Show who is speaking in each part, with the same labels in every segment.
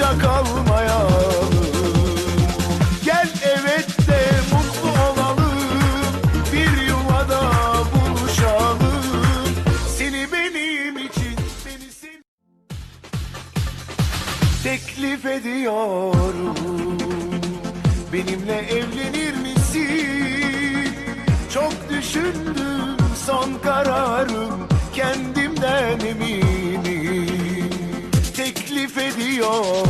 Speaker 1: Kışa kalmayalım. Gel evet de mutlu olalım. Bir yuvada buluşalım. Seni benim için beni sev Teklif ediyorum. Benimle evlenir misin? Çok düşündüm son kararım. Kendimden eminim. Teklif ediyorum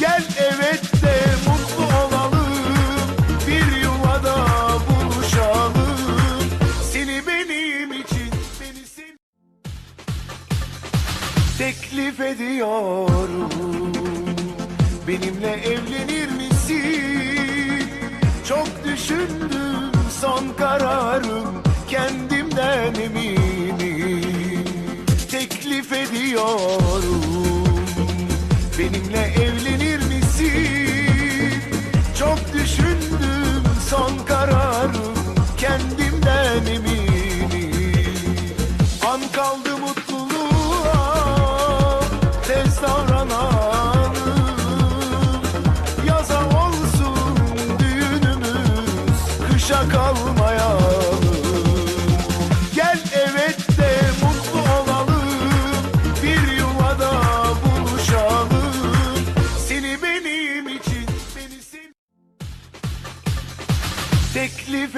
Speaker 1: Gel evet de mutlu olalım. Bir yuvada buluşalım. Seni benim için Teklif ediyorum. Benimle evlenir misin? Çok düşündüm son kararım. Kendimden eminim. Teklif ediyorum Benimle evlenir misin? Çok düşündüm son kararım Kendimden eminim An kaldı mutluluğa Tez davrananım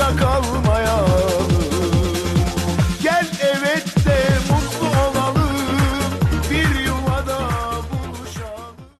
Speaker 1: hoşça kalmaya.